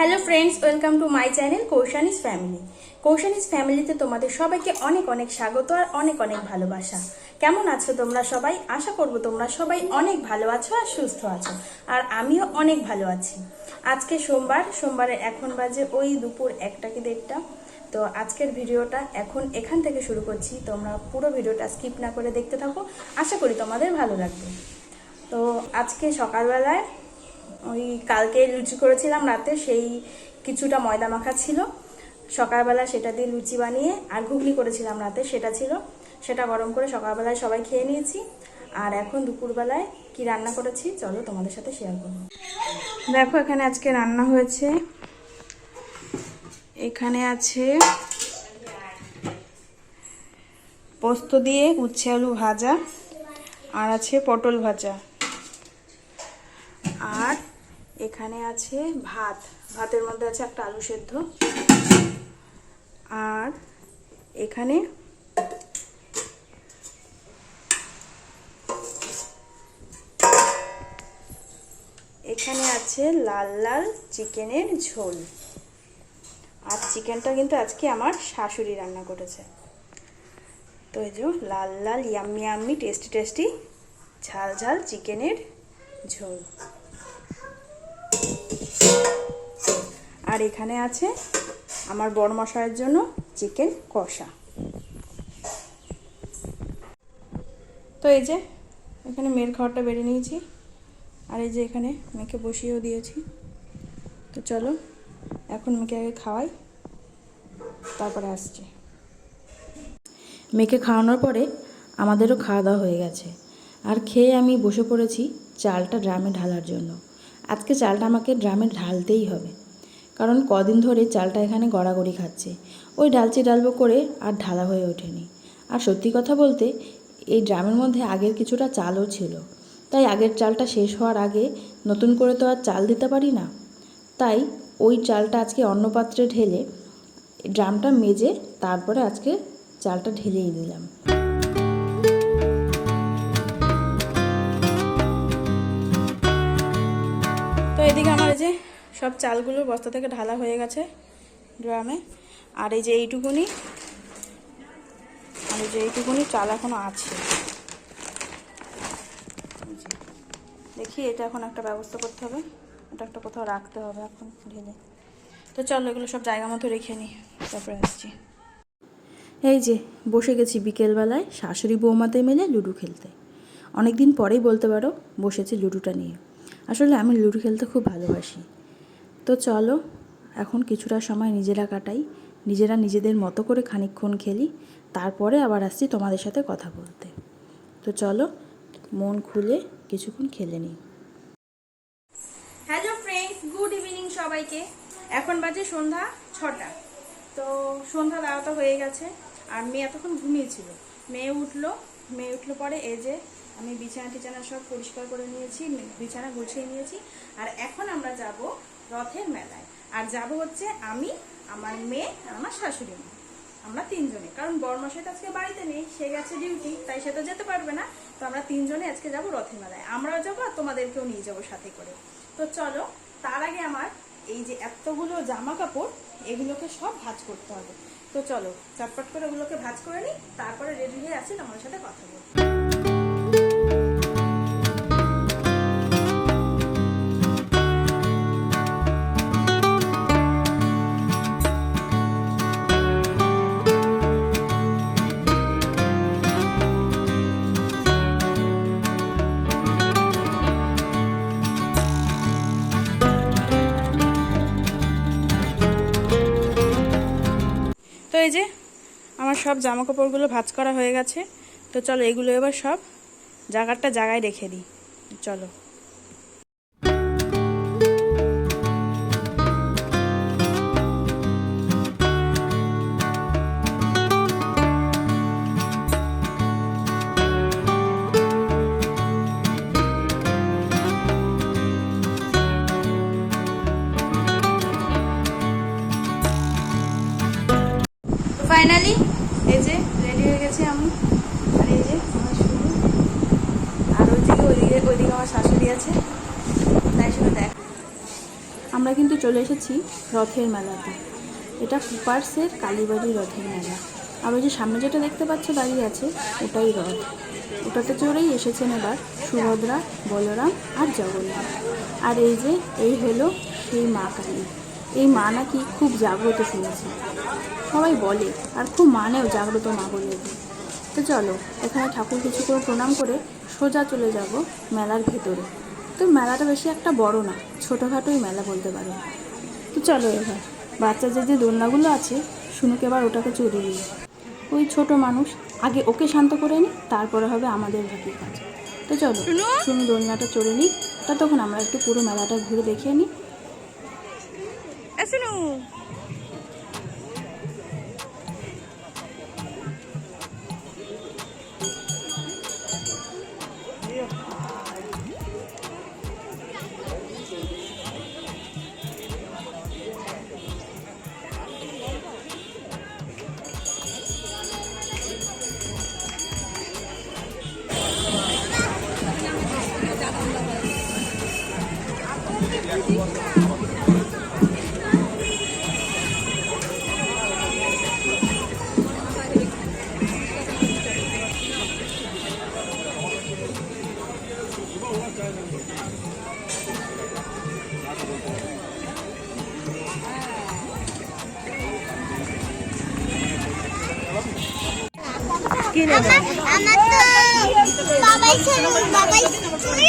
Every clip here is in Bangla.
Hello friends welcome to my channel Koushani's family Koushani's ফ্যামিলিতে তোমাদের সবাইকে অনেক অনেক স্বাগত আর অনেক অনেক ভালোবাসা। কেমন আছো তোমরা সবাই? আশা করব তোমরা সবাই অনেক ভালো আছো আর সুস্থ আছো। আর আমিও অনেক ভালো আছি। আজকে সোমবার, সোমবারে এখন বাজে ওই দুপুর একটা কি দেড়টা। তো আজকের ভিডিওটা এখন এখান থেকে শুরু করছি। তোমরা পুরো ভিডিওটা স্কিপ না করে দেখতে থাকো। আশা করি তোমাদের ভালো লাগবে। তো আজকে সকালবেলায় ওই কালকে লুচি করেছিলাম রাতে, সেই কিছুটা ময়দা মাখা ছিল। সকালবেলা সেটা দিয়ে লুচি বানিয়ে আর ঘুগনি করেছিলাম রাতে, সেটা ছিল। সেটা গরম করে সকালবেলায় সবাই খেয়ে নিয়েছি। আর এখন দুপুরবেলায় কি রান্না করেছি, চলো তোমাদের সাথে শেয়ার করব। দেখো, এখানে আজকে রান্না হয়েছে। এখানে আছে পোস্ত দিয়ে উচ্ছে আলু ভাজা, আর আছে পটল ভাজা। আর এখানে আছে ভাত। ভাতের মধ্যে আছে একটা আলু সেদ্ধ। আর এখানে এখানে আছে লাল লাল চিকেনের ঝোল। আর চিকেনটা কিন্তু আজকে আমার শাশুড়ি রান্না করেছে। তো এই যে লাল লাল ইয়াম্মি ইয়াম্মি টেস্টি টেস্টি ঝাল ঝাল চিকেনের ঝোল। আর এখানে আছে আমার বড় মশাইয়ের জন্য চিকেন কষা। তো এই যে, এখানে মেয়ের খাবারটা বেড়ে নিয়েছি। আর এই যে এখানে মেয়েকে বসিয়েও দিয়েছি। তো চলো, এখন মেয়েকে আগে খাওয়াই, তারপরে আসছি। মেয়েকে খাওয়ানোর পরে আমাদেরও খাওয়া দাওয়া হয়ে গেছে। আর খেয়ে আমি বসে পড়েছি চালটা ড্রামে ঢালার জন্য। আজকে চালটা আমাকে ড্রামে ঢালতেই হবে। কারণ কদিন ধরে চালটা এখানে গড়াগড়ি খাচ্ছে। ওই ডালচি ডালবো করে আর ঢালা হয়ে ওঠেনি। আর সত্যি কথা বলতে, এই ড্রামের মধ্যে আগের কিছুটা চালও ছিল। তাই আগের চালটা শেষ হওয়ার আগে নতুন করে তো আর চাল দিতে পারি না। তাই ওই চালটা আজকে অন্য পাত্রে ঢেলে ড্রামটা মেজে তারপরে আজকে চালটা ঢেলেই দিলাম। যে সব চালগুলো বস্তা থেকে ঢালা হয়ে গেছে ড্রামে। আর এই যে এইটুকুনি, আর এই যে এইটুকুনি চাল এখনও আছে। দেখি এটা এখন একটা ব্যবস্থা করতে হবে, এটা একটা কোথাও রাখতে হবে এখন ঢেলে। তো চলো, এগুলো সব জায়গা মতো রেখে নিই তারপরে আসছি। এই যে, বসে গেছি বিকেলবেলায় শাশুড়ি বৌমাতে মিলে লুডো খেলতে। অনেক দিন পরেই বলতে পারো, বসেছি লুডোটা নিয়ে। আসলে আমি লুডো খেলতে খুব ভালোবাসি। তো চলো, এখন কিছুটা সময় নিজেরা কাটাই, নিজেরা নিজেদের মতো করে খানিকক্ষণ খেলি, তারপরে আবার আসছি তোমাদের সাথে কথা বলতে। তো চলো, মন খুলে কিছুক্ষণ খেলে নিই। হ্যালো ফ্রেন্ডস গুড ইভিনিং সবাইকে। এখন বাজে সন্ধ্যা ছটা। তো সন্ধ্যা দেওয়া তো হয়ে গেছে, আর মেয়ে এতক্ষণ ঘুমিয়েছিল মেয়ে উঠল মেয়ে উঠল পরে এই যে আমি বিছানা টিছানা সব পরিষ্কার করে নিয়েছি, বিছানা গুছিয়ে নিয়েছি, আর এখন আমরা যাব রথের মেলায়। আর যাব হচ্ছে আমি, আমার মেয়ে আর আমার শাশুড়ি মা। আমরা তিনজনে, কারণ বর্মশাই তো আজকে বাড়িতে নেই, সে গেছে ডিউটি তাই সে তো যেতে পারবে না। তো আমরা তিনজনে আজকে যাব রথের মেলায়। আমরাও যাব আর তোমাদেরকেও নিয়ে যাব সাথে করে। তো চলো, তার আগে আমার এই যে এতগুলো জামা কাপড় এগুলোকে সব ভাঁজ করতে হবে। তো চলো, চটপট করে ওগুলোকে ভাঁজ করে নিই, তারপরে রেডি হয়ে আসি তোমার সাথে কথা বলব এই যে, আমার সব জামা কাপড়গুলো ভাঁজ করা হয়ে গেছে। তো চলো এগুলো এবার সব জায়গাটা জায়গায় রেখে দিই। চলো। আছে। তাই শুধু দেখ। আমরা কিন্তু চলে এসেছি রথের মেলাতে। এটা কুপার্সের কালীবাড়ি রথের মেলা। আর ওই যে সামনে যেটা দেখতে পাচ্ছ দাঁড়িয়ে আছে, ওটাই রথ। ওটাতে চড়েই এসেছেন এবার সুভদ্রা, বলরাম আর জগন্নাথ। আর এই যে, এই হলো সেই মা কালী। এই মা নাকি খুব জাগ্রত শুনেছি। সবাই বলে, আর খুব মানেও জাগ্রত মা বলে। তো চলো এখানে ঠাকুর কিছু করে প্রণাম করে সোজা চলে যাব মেলার ভেতরে। তো মেলাটা বেশি একটা বড় না ছোটোখাটোই মেলা বলতে পারো। তো চলো এবার বাচ্চাদের যে দোলনাগুলো আছে শুনুকে এবার ওটাকে চড়িয়ে নিই। ওই ছোট মানুষ আগে ওকে শান্ত করে নিই তারপরে হবে আমাদের বাকি কাজ। তো চলো শুনু দোলনাটা চড়ে নিই ততক্ষণ আমরা একটু পুরো মেলাটা ঘুরে দেখিয়ে নিই। আমার আমার তো বাবাই বাবাই চলে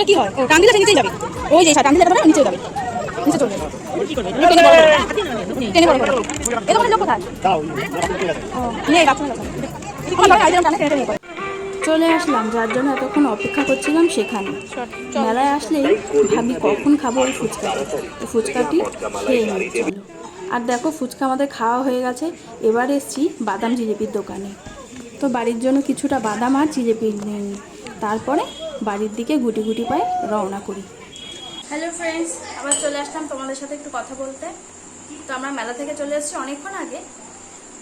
কি হয় ও টান দিলে সে নিচেই যাবে ওই যে টান দিলে এটা নিচে যাবে নিচে চলে যাবে কি টেনে বড় করে। টেনে বড় করে। এ দোকানের লোক কোথায় চলে আসলাম যার জন্য এতক্ষণ অপেক্ষা করছিলাম সেখানে মেলায় আসলেই ভাবি কখন খাব ওই ফুচকা ফুচকাটি খেয়ে নিই আর দেখো ফুচকা আমাদের খাওয়া হয়ে গেছে এবার এসছি বাদাম জিলিপির দোকানে তো বাড়ির জন্য কিছুটা বাদাম আর জিলিপি নিয়ে নিই তারপরে বাড়ির দিকে গুটি গুটি পায়ে রওনা করি। হ্যালো ফ্রেন্ডস আবার চলে আসলাম তোমাদের সাথে একটু কথা বলতে। তো আমরা মেলা থেকে চলে এসেছি অনেকক্ষণ আগে।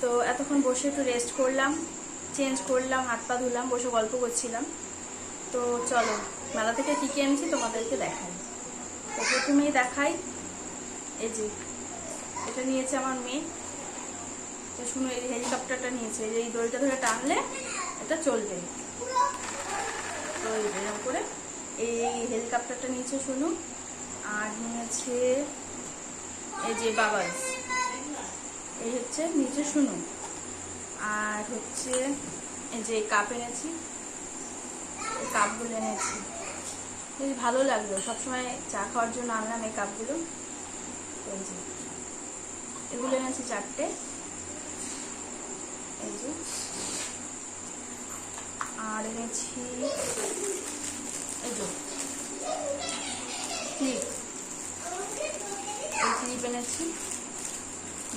তো এতক্ষণ বসে একটু রেস্ট করলাম চেঞ্জ করলাম, হাত পা ধুলাম, বসে গল্প করছিলাম। তো চলো, মেলা থেকে কী কী এনেছি তোমাদেরকে দেখাই। তো প্রথমেই দেখাই, এই যে, এটা নিয়েছে আমার মেয়ে। তো শুনো, এই হেলিকপ্টারটা নিয়েছে এই দড়িটা ধরে টানলে এটা চলবে। তো এরকম করে এই হেলিকপ্টারটা নিয়েছে শুনু আর নিয়েছে এই যে বাবাস এই হচ্ছে নিচে শুনু আর হচ্ছে এই যে কাপ এনেছি, এই কাপগুলো এনেছি। বেশ ভালো লাগল, সবসময় চা খাওয়ার জন্য আনলাম এই কাপগুলো। এগুলো এনেছি চারটে। এই যে আর এনেছি এই যে, ক্লিপ। এই এনেছি।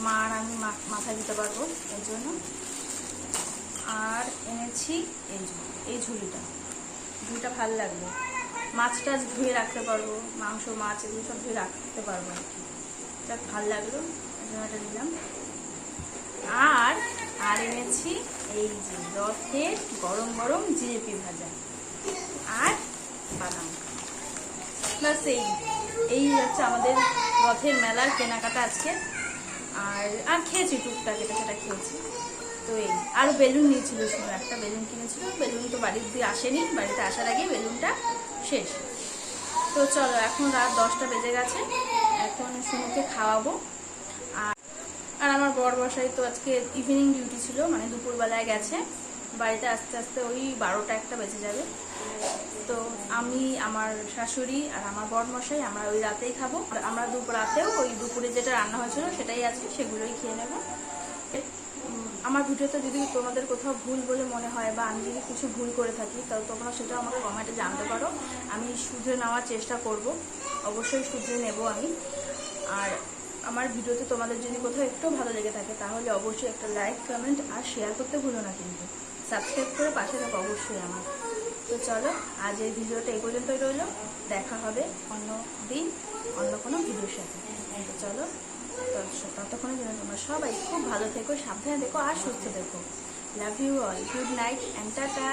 মা আর আমি মাথায় দিতে পারব এর জন্য। আর এনেছি এই এই ঝুড়িটা। ঝুড়িটা ভালো লাগল মাছ টাছ ধুয়ে রাখতে পারব, মাংস, মাছ এগুলো সব ধুয়ে রাখতে পারব আর কি। যাক, ভালো লাগল এটা নিলাম। আর আর এনেছি এই যে রথের গরম গরম জিলিপি ভাজা আর বাদাম। বাস এই এই হচ্ছে আমাদের রথের মেলার কেনাকাটা আজকে। আর আর খেয়েছি টুকটাক, এটা সেটা খেয়েছি। তো এই আরও বেলুন নিয়েছিল শুনে একটা বেলুন কিনেছিল। বেলুন তো বাড়ির দিয়ে আসেনি, বাড়িতে আসার আগে বেলুনটা শেষ। তো চলো, এখন রাত দশটা বেজে গেছে। এখন শুনুকে খাওয়াবো। আর আমার বর বসাই তো আজকে ইভিনিং ডিউটি ছিল মানে দুপুরবেলায় গেছে। বাড়িতে আস্তে আস্তে ওই বারোটা একটা বেজে যাবে। তো আমি, আমার শাশুড়ি আর আমার বর মশাই আমরা ওই রাতেই খাব। আর আমরা দুপুর রাতেও ওই দুপুরে যেটা রান্না হয়েছিল, সেটাই আছে সেগুলোই খেয়ে নেব। আমার ভিডিওতে যদি তোমাদের কোথাও ভুল বলে মনে হয় বা আমি যদি কিছু ভুল করে থাকি, তাহলে তোমরা সেটা আমাকে কমেন্টে জানতে পারো। আমি শুধরে নেওয়ার চেষ্টা করব। অবশ্যই শুধরে নেব আমি। আর আমার ভিডিওতে তোমাদের যদি কোথাও একটু ভালো লেগে থাকে, তাহলে অবশ্যই একটা লাইক কমেন্ট আর শেয়ার করতে ভুলো না কিন্তু। সাবস্ক্রাইব করে পাশে থাকো অবশ্যই আমার। তো চলো, আজ এই ভিডিওটা এই পর্যন্তই রইল। দেখা হবে অন্য দিন, অন্য কোনো ভিডিওর সাথে। তো চলো ততক্ষণের জন্য তোমরা সবাই খুব ভালো থেকো, সাবধানে দেখো আর সুস্থ দেখো love you all good night and tata